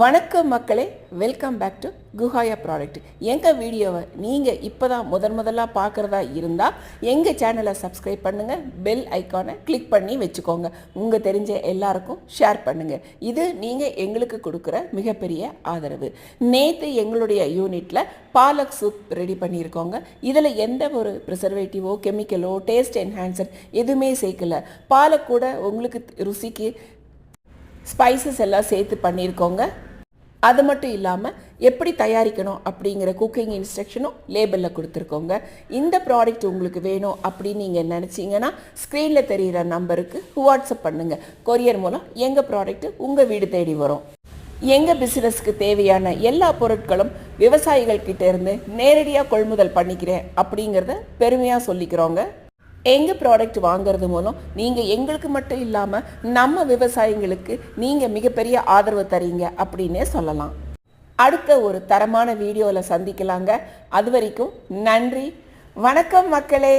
வணக்கம் மக்களே. Welcome back to குஹாயா ப்ராடக்ட் எங்கள் வீடியோவை நீங்கள் இப்போ தான் முதன் முதலாக பார்க்குறதா இருந்தால் எங்கள் சேனலை சப்ஸ்கிரைப் பண்ணுங்கள் பெல் ஐக்கானை கிளிக் பண்ணி வச்சுக்கோங்க. உங்கள் தெரிஞ்ச எல்லாருக்கும் ஷேர் பண்ணுங்கள் இது நீங்கள் எங்களுக்கு கொடுக்குற மிகப்பெரிய ஆதரவு. நேற்று எங்களுடைய யூனிட்டில் பாலக் சூப் ரெடி பண்ணியிருக்கோங்க. இதில் எந்த ஒரு ப்ரிசர்வேட்டிவோ கெமிக்கலோ டேஸ்ட் என்ஹான்சர் எதுவுமே சேர்க்கல. பாலக் கூட உங்களுக்கு ருசிக்கு ஸ்பைசஸ் எல்லாம் சேர்த்து பண்ணியிருக்கோங்க அது மட்டும் இல்லாமல் எப்படி தயாரிக்கணும் அப்படிங்கிற குக்கிங் இன்ஸ்ட்ரக்ஷனும் லேபிளில் கொடுத்துருக்கோங்க. இந்த ப்ராடக்ட் உங்களுக்கு வேணும் அப்படின்னு நீங்கள் நினச்சிங்கன்னா ஸ்க்ரீனில் தெரிகிற நம்பருக்கு வாட்ஸ்அப் பண்ணுங்கள் கொரியர் மூலம் எங்கள் ப்ராடக்ட்டு உங்கள் வீடு தேடி வரும். எங்கள் பிஸ்னஸ்க்கு தேவையான எல்லா பொருட்களும் விவசாயிகள் கிட்டேருந்து நேரடியாக கொள்முதல் பண்ணிக்கிறேன் அப்படிங்கிறத பெருமையாக சொல்லிக்கிறோங்க. எங்கள் ப்ராடக்ட் வாங்குறது மூலம் நீங்கள் எங்களுக்கு மட்டும் இல்லாமல் நம்ம விவசாயிங்களுக்கு நீங்கள் மிகப்பெரிய ஆதரவு தரீங்க அப்படின்னே சொல்லலாம். அடுத்த ஒரு தரமான வீடியோவில் சந்திக்கலாங்க. அது வரைக்கும் நன்றி. வணக்கம் மக்களே.